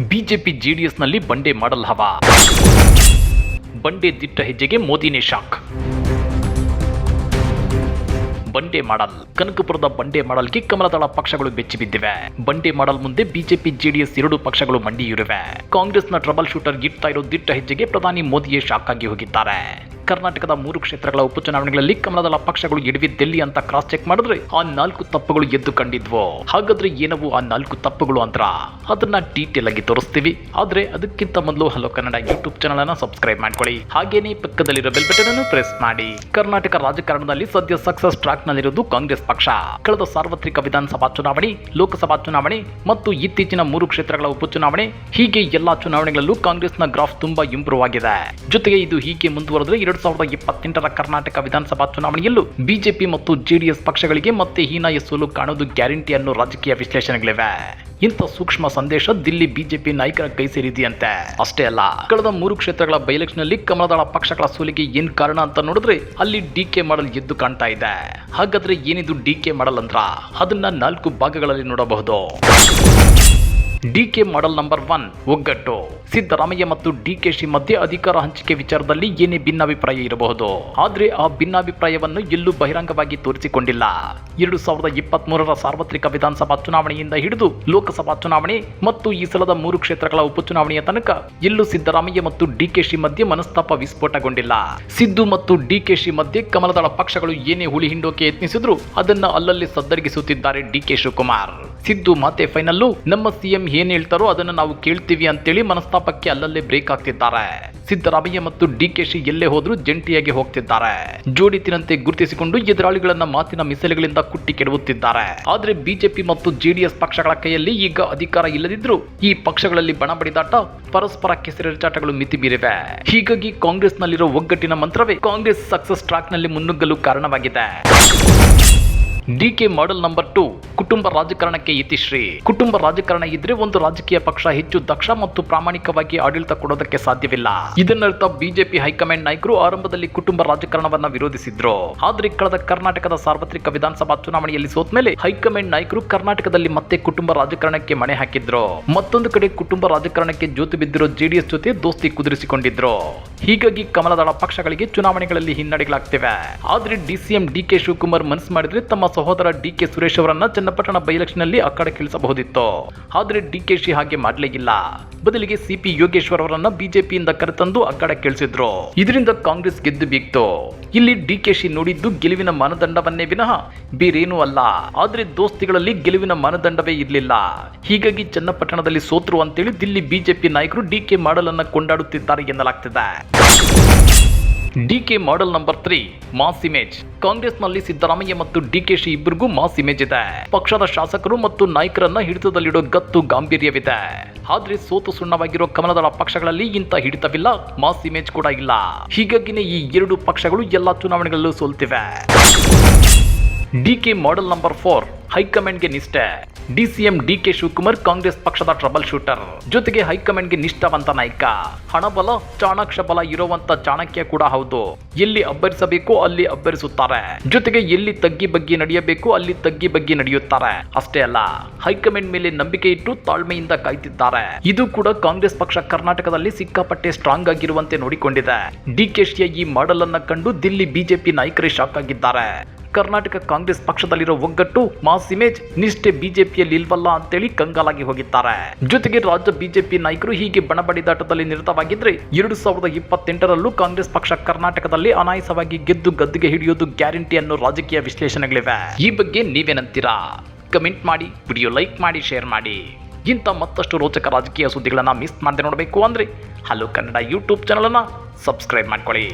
BJP ಜೆಡಿಎಸ್ನಲ್ಲಿ ಬಂಡೆ ಮಾಡಲ್ ಹವಾ. ಬಂಡೆ ದಿಟ್ಟ ಹೆಜ್ಜೆಗೆ ಮೋದಿನೇ ಶಾಕ್. ಬಂಡೆ ಮಾಡಲ್. ಕನಕಪುರದ ಬಂಡೆ ಮಾಡಲ್ಗೆ ಕಮಲದಳ ಪಕ್ಷಗಳು ಬೆಚ್ಚಿ ಬಿದ್ದಿವೆ. ಬಂಡೆ ಮಾಡಲ್ ಮುಂದೆ ಬಿಜೆಪಿ ಜೆಡಿಎಸ್ ಎರಡು ಪಕ್ಷಗಳು ಮಂಡಿಯಿರುವೆ. ಕಾಂಗ್ರೆಸ್ನ ಟ್ರಬಲ್ ಶೂಟರ್ ಇಡ್ತಾ ಇರೋ ದಿಟ್ಟ ಹೆಜ್ಜೆಗೆ ಪ್ರಧಾನಿ ಮೋದಿಯೇ ಶಾಕ್ ಆಗಿ ಹೋಗಿದ್ದಾರೆ. ಕರ್ನಾಟಕದ ಮೂರು ಕ್ಷೇತ್ರಗಳ ಉಪಚುನಾವಣೆಗಳಲ್ಲಿ ಕಮಲದಳ ಪಕ್ಷಗಳು ಎಡವಿದ್ದೆಲ್ಲಿ ಅಂತ ಕ್ರಾಸ್ ಚೆಕ್ ಮಾಡಿದ್ರೆ ಆ ನಾಲ್ಕು ತಪ್ಪುಗಳು ಎದ್ದು ಕಂಡಿದ್ವು. ಹಾಗಾದ್ರೆ ಏನವು ಆ ನಾಲ್ಕು ತಪ್ಪುಗಳು ಅಂತ ಅದನ್ನ ಡೀಟೇಲ್ ಆಗಿ ತೋರಿಸ್ತೀವಿ. ಆದ್ರೆ ಅದಕ್ಕಿಂತ ಮೊದಲು ಹಲೋ ಕನ್ನಡ ಯೂಟ್ಯೂಬ್ ಚಾನಲ್ ಅನ್ನ ಸಬ್ಸ್ಕ್ರೈಬ್ ಮಾಡ್ಕೊಳ್ಳಿ. ಹಾಗೇನೆ ಪಕ್ಕದಲ್ಲಿರೋ ಬೆಲ್ ಬಟನ್ ಅನ್ನು ಪ್ರೆಸ್ ಮಾಡಿ. ಕರ್ನಾಟಕ ರಾಜಕಾರಣದಲ್ಲಿ ಸದ್ಯ ಸಕ್ಸಸ್ ಟ್ರಾಕ್ ನಲ್ಲಿರುವುದು ಕಾಂಗ್ರೆಸ್ ಪಕ್ಷ. ಕಳೆದ ಸಾರ್ವತ್ರಿಕ ವಿಧಾನಸಭಾ ಚುನಾವಣೆ, ಲೋಕಸಭಾ ಚುನಾವಣೆ ಮತ್ತು ಇತ್ತೀಚಿನ ಮೂರು ಕ್ಷೇತ್ರಗಳ ಉಪಚುನಾವಣೆ ಹೀಗೆ ಎಲ್ಲಾ ಚುನಾವಣೆಗಳಲ್ಲೂ ಕಾಂಗ್ರೆಸ್ನ ಗ್ರಾಫ್ ತುಂಬಾ ಇಂಪ್ರೂವ್ ಆಗಿದೆ. ಜೊತೆಗೆ ಇದು ಹೀಗೆ ಮುಂದುವರೆದ್ರೆ ಎರಡ್ ಸಾವಿರದ ಇಪ್ಪತ್ತೆಂಟರ ಕರ್ನಾಟಕ ವಿಧಾನಸಭಾ ಚುನಾವಣೆಯಲ್ಲೂ ಬಿಜೆಪಿ ಮತ್ತು ಜೆಡಿಎಸ್ ಪಕ್ಷಗಳಿಗೆ ಮತ್ತೆ ಹೀನಾಯ ಸೋಲು ಕಾಣುವುದು ಗ್ಯಾರಂಟಿ ಅನ್ನೋ ರಾಜಕೀಯ ವಿಶ್ಲೇಷಣೆಗಳಿವೆ. ಇಂಥ ಸೂಕ್ಷ್ಮ ಸಂದೇಶ ದಿಲ್ಲಿ ಬಿಜೆಪಿ ನಾಯಕರ ಕೈ ಸೇರಿದೆಯಂತೆ. ಅಷ್ಟೇ ಅಲ್ಲ, ಕಳೆದ ಮೂರು ಕ್ಷೇತ್ರಗಳ ಬೈಲೆಕ್ಷನ್ನಲ್ಲಿ ಕಮಲದಳ ಪಕ್ಷಗಳ ಸೋಲಿಗೆ ಏನ್ ಕಾರಣ ಅಂತ ನೋಡಿದ್ರೆ ಅಲ್ಲಿ ಡಿ ಕೆ ಮಾಡಲ್ ಎದ್ದು ಕಾಣ್ತಾ ಇದೆ. ಹಾಗಾದ್ರೆ ಏನಿದು ಡಿ ಕೆ ಮಾಡಲ್ ಅಂದ್ರ? ಅದನ್ನ ನಾಲ್ಕು ಭಾಗಗಳಲ್ಲಿ ನೋಡಬಹುದು. ಡಿಕೆ ಮಾಡೆಲ್ ನಂಬರ್ ಒನ್, ಒಗ್ಗಟ್ಟು. ಸಿದ್ದರಾಮಯ್ಯ ಮತ್ತು ಡಿಕೆಶಿ ಮಧ್ಯೆ ಅಧಿಕಾರ ಹಂಚಿಕೆ ವಿಚಾರದಲ್ಲಿ ಏನೇ ಭಿನ್ನಾಭಿಪ್ರಾಯ ಇರಬಹುದು. ಆದ್ರೆ ಆ ಭಿನ್ನಾಭಿಪ್ರಾಯವನ್ನು ಎಲ್ಲೂ ಬಹಿರಂಗವಾಗಿ ತೋರಿಸಿಕೊಂಡಿಲ್ಲ. ಎರಡು ಸಾವಿರದ ಇಪ್ಪತ್ತ್ ಮೂರರ ಸಾರ್ವತ್ರಿಕ ವಿಧಾನಸಭಾ ಚುನಾವಣೆಯಿಂದ ಹಿಡಿದು ಲೋಕಸಭಾ ಚುನಾವಣೆ ಮತ್ತು ಈ ಸಲದ ಮೂರು ಕ್ಷೇತ್ರಗಳ ಉಪಚುನಾವಣೆಯ ತನಕ ಎಲ್ಲೂ ಸಿದ್ದರಾಮಯ್ಯ ಮತ್ತು ಡಿಕೆಶಿ ಮಧ್ಯೆ ಮನಸ್ತಾಪ ವಿಸ್ಫೋಟಗೊಂಡಿಲ್ಲ. ಸಿದ್ದು ಮತ್ತು ಡಿಕೆಶಿ ಮಧ್ಯೆ ಕಮಲದಳ ಪಕ್ಷಗಳು ಏನೇ ಹುಳಿ ಹಿಂಡೋಕೆ ಯತ್ನಿಸಿದ್ರು ಅದನ್ನ ಅಲ್ಲಲ್ಲಿ ಸದ್ದರಿಗಿಸುತ್ತಿದ್ದಾರೆ ಡಿಕೆ ಶಿವಕುಮಾರ್. ಸಿದ್ದು ಮಾತೆ ಫೈನಲ್ಲು ನಮ್ಮ ಸಿಎಂ ಏನ್ ಹೇಳ್ತಾರೋ ಅದನ್ನು ನಾವು ಕೇಳ್ತೀವಿ ಅಂತೇಳಿ ಮನಸ್ತಾಪಕ್ಕೆ ಅಲ್ಲಲ್ಲೇ ಬ್ರೇಕ್ ಆಗ್ತಿದ್ದಾರೆ. ಸಿದ್ದರಾಮಯ್ಯ ಮತ್ತು ಡಿ ಕೆ ಶಿ ಎಲ್ಲೇ ಹೋದರೂ ಜಂಟಿಯಾಗಿ ಹೋಗ್ತಿದ್ದಾರೆ. ಜೋಡಿತಿನಂತೆ ಗುರುತಿಸಿಕೊಂಡು ಎದುರಾಳಿಗಳನ್ನ ಮಾತಿನ ಮಿಸಲೆಗಳಿಂದ ಕುಟ್ಟಿ ಕೆಡವುತ್ತಿದ್ದಾರೆ. ಆದ್ರೆ ಬಿಜೆಪಿ ಮತ್ತು ಜೆಡಿಎಸ್ ಪಕ್ಷಗಳ ಕೈಯಲ್ಲಿ ಈಗ ಅಧಿಕಾರ ಇಲ್ಲದಿದ್ರು ಈ ಪಕ್ಷಗಳಲ್ಲಿ ಬಣ ಬಡಿದಾಟ ಪರಸ್ಪರ ಕೆಸರಿಚಾಟಗಳು ಮಿತಿ ಮೀರಿವೆ. ಹೀಗಾಗಿ ಕಾಂಗ್ರೆಸ್ನಲ್ಲಿರೋ ಒಗ್ಗಟ್ಟಿನ ಮಂತ್ರವೇ ಕಾಂಗ್ರೆಸ್ ಸಕ್ಸಸ್ ಟ್ರ್ಯಾಕ್ನಲ್ಲಿ ಮುನ್ನುಗ್ಗಲು ಕಾರಣವಾಗಿದೆ. ಡಿಕೆ ಮಾಡೆಲ್ ನಂಬರ್ ಟು ಕುಟುಂಬ ರಾಜಕಾರಣಕ್ಕೆ ಇತಿಶ್ರೀ ಕುಟುಂಬ ರಾಜಕಾರಣ ಇದ್ರೆ ಒಂದು ರಾಜಕೀಯ ಪಕ್ಷ ಹೆಚ್ಚು ದಕ್ಷ ಮತ್ತು ಪ್ರಾಮಾಣಿಕವಾಗಿ ಆಡಳಿತ ಕೊಡೋದಕ್ಕೆ ಸಾಧ್ಯವಿಲ್ಲ. ಇದನ್ನರ್ಥ ಬಿಜೆಪಿ ಹೈಕಮಾಂಡ್ ನಾಯಕರು ಆರಂಭದಲ್ಲಿ ಕುಟುಂಬ ರಾಜಕಾರಣವನ್ನ ವಿರೋಧಿಸಿದ್ರು. ಆದ್ರೆ ಕಳೆದ ಕರ್ನಾಟಕದ ಸಾರ್ವತ್ರಿಕ ವಿಧಾನಸಭಾ ಚುನಾವಣೆಯಲ್ಲಿ ಸೋತ ಮೇಲೆ ಹೈಕಮಾಂಡ್ ನಾಯಕರು ಕರ್ನಾಟಕದಲ್ಲಿ ಮತ್ತೆ ಕುಟುಂಬ ರಾಜಕಾರಣಕ್ಕೆ ಮಣೆ ಹಾಕಿದ್ರು. ಮತ್ತೊಂದು ಕಡೆ ಕುಟುಂಬ ರಾಜಕಾರಣಕ್ಕೆ ಜೋತು ಬಿದ್ದಿರೋ ಜೆಡಿಎಸ್ ಜೊತೆ ದೋಸ್ತಿ ಕುದುರಿಸಿಕೊಂಡಿದ್ರು. ಹೀಗಾಗಿ ಕಮಲದಳ ಪಕ್ಷಗಳಿಗೆ ಚುನಾವಣೆಗಳಲ್ಲಿ ಹಿನ್ನಡೆಗಳಾಗ್ತಿವೆ. ಆದ್ರೆ ಡಿಸಿಎಂ ಡಿಕೆ ಶಿವಕುಮಾರ್ ಮನಸ್ಸು ಮಾಡಿದ್ರೆ ತಮ್ಮ ಸಹೋದರ ಡಿ ಕೆ ಸುರೇಶ್ ಅವರನ್ನ ಚನ್ನಪಟ್ಟಣ ಬೈಲೆಕ್ಷನ್ ಆದರೆ ಡಿ ಆದ್ರೆ ಶಿ ಹಾಗೆ ಮಾಡ್ಲೇ ಬದಲಿಗೆ ಸಿಪಿ ಯೋಗೇಶ್ವರ್ ಅವರನ್ನ ಬಿಜೆಪಿಯಿಂದ ಕರೆತಂದು ಅಕ್ಕಡಕ್ಕಿಳಿಸಿದ್ರು ಇದರಿಂದ ಕಾಂಗ್ರೆಸ್ ಗೆದ್ದು ಬೀಗ್ತು. ಇಲ್ಲಿ ಡಿ ಕೆ ಶಿ ನೋಡಿದ್ದು ಗೆಲುವಿನ ಮಾನದಂಡವನ್ನೇ ವಿನಃ ಬೇರೇನೂ ಅಲ್ಲ. ಆದ್ರೆ ದೋಸ್ತಿಗಳಲ್ಲಿ ಗೆಲುವಿನ ಮಾನದಂಡವೇ ಇರಲಿಲ್ಲ. ಹೀಗಾಗಿ ಚನ್ನಪಟ್ಟಣದಲ್ಲಿ ಸೋತ್ರು ಅಂತೇಳಿ ದಿಲ್ಲಿ ಬಿಜೆಪಿ ನಾಯಕರು ಡಿ ಕೆ ಮಾಡಲನ್ನ ಕೊಂಡಾಡುತ್ತಿದ್ದಾರೆ ಎನ್ನಲಾಗ್ತಿದೆ. DK model number three, mass image. ಕಾಂಗ್ರೆಸ್ನಲ್ಲಿ ಸಿದ್ದರಾಮಯ್ಯ ಮತ್ತು ಡಿಕೆಶಿ ಇಬ್ಬರಿಗೂ ಮಾಸ್ ಇಮೇಜ್ ಇದೆ. ಪಕ್ಷದ ಶಾಸಕರು ಮತ್ತು ನಾಯಕರನ್ನ ಹಿಡಿತದಲ್ಲಿಡೋ ಗತ್ತು ಗಾಂಭೀರ್ಯವಿದೆ. ಆದ್ರೆ ಸೋತು ಸುಣ್ಣವಾಗಿರೋ ಕಮಲದಳ ಪಕ್ಷಗಳಲ್ಲಿ ಇಂಥ ಹಿಡಿತವಿಲ್ಲ, ಮಾಸ್ ಇಮೇಜ್ ಕೂಡ ಇಲ್ಲ. ಹೀಗಾಗಿನೇ ಈ ಎರಡು ಪಕ್ಷಗಳು ಎಲ್ಲಾ ಚುನಾವಣೆಗಳಲ್ಲೂ ಸೋಲ್ತಿವೆ. ಡಿಕೆ ಮಾಡೆಲ್ ನಂಬರ್ ಫೋರ್, ಹೈಕಮಾಂಡ್ಗೆ ನಿಷ್ಠೆ. ಡಿಸಿಎಂ ಡಿಕೆ ಶಿವಕುಮಾರ್ ಕಾಂಗ್ರೆಸ್ ಪಕ್ಷದ ಟ್ರಬಲ್ ಶೂಟರ್. ಜೊತೆಗೆ ಹೈಕಮಾಂಡ್ಗೆ ನಿಷ್ಠಾವಂತ ನಾಯಕ. ಹಣಬಲ ಚಾಣಾಕ್ಷ ಬಲ ಇರುವಂತ ಚಾಣಕ್ಯ ಕೂಡ ಹೌದು. ಎಲ್ಲಿ ಅಬ್ಬರಿಸಬೇಕು ಅಲ್ಲಿ ಅಬ್ಬರಿಸುತ್ತಾರೆ. ಜೊತೆಗೆ ಎಲ್ಲಿ ತಗ್ಗಿ ಬಗ್ಗಿ ನಡೆಯಬೇಕು ಅಲ್ಲಿ ತಗ್ಗಿ ಬಗ್ಗಿ ನಡೆಯುತ್ತಾರೆ. ಅಷ್ಟೇ ಅಲ್ಲ, ಹೈಕಮಾಂಡ್ ಮೇಲೆ ನಂಬಿಕೆ ಇಟ್ಟು ತಾಳ್ಮೆಯಿಂದ ಕಾಯ್ತಿದ್ದಾರೆ. ಇದು ಕೂಡ ಕಾಂಗ್ರೆಸ್ ಪಕ್ಷ ಕರ್ನಾಟಕದಲ್ಲಿ ಸಿಕ್ಕಾಪಟ್ಟೆ ಸ್ಟ್ರಾಂಗ್ ಆಗಿರುವಂತೆ ನೋಡಿಕೊಂಡಿದೆ. ಡಿಕೆಶಿಯ ಈ ಮಾಡಲ್ ಅನ್ನ ಕಂಡು ದಿಲ್ಲಿ ಬಿಜೆಪಿ ನಾಯಕರೇ ಶಾಕ್ ಆಗಿದ್ದಾರೆ. ಕರ್ನಾಟಕ ಕಾಂಗ್ರೆಸ್ ಪಕ್ಷದಲ್ಲಿರೋ ಒಗ್ಗಟ್ಟು ಮಾಸ್ ಇಮೇಜ್ ನಿಷ್ಠೆ ಬಿಜೆಪಿಯಲ್ಲಿ ಇಲ್ವಲ್ಲ ಅಂತೇಳಿ ಕಂಗಾಲಾಗಿ ಹೋಗಿದ್ದಾರೆ. ಜೊತೆಗೆ ರಾಜ್ಯ ಬಿಜೆಪಿ ನಾಯಕರು ಹೀಗೆ ಬಣಬಡಿದಾಟದಲ್ಲಿ ನಿರತವಾಗಿದ್ರೆ ಎರಡು ಸಾವಿರದ ಇಪ್ಪತ್ತೆಂಟರಲ್ಲೂ ಕಾಂಗ್ರೆಸ್ ಪಕ್ಷ ಕರ್ನಾಟಕದಲ್ಲಿ ಅನಾಯಸವಾಗಿ ಗೆದ್ದು ಗದ್ದುಗೆ ಹಿಡಿಯೋದು ಗ್ಯಾರಂಟಿ ಅನ್ನೋ ರಾಜಕೀಯ ವಿಶ್ಲೇಷಣೆಗಳಿವೆ. ಈ ಬಗ್ಗೆ ನೀವೇನಂತೀರಾ? ಕಮೆಂಟ್ ಮಾಡಿ, ವಿಡಿಯೋ ಲೈಕ್ ಮಾಡಿ, ಶೇರ್ ಮಾಡಿ. ಇಂಥ ಮತ್ತಷ್ಟು ರೋಚಕ ರಾಜಕೀಯ ಸುದ್ದಿಗಳನ್ನು ಮಿಸ್ ಮಾಡದೆ ನೋಡಬೇಕು ಅಂದರೆ ಹಲೋ ಕನ್ನಡ ಯೂಟ್ಯೂಬ್ ಚಾನಲನ್ನು ಸಬ್ಸ್ಕ್ರೈಬ್ ಮಾಡ್ಕೊಳ್ಳಿ.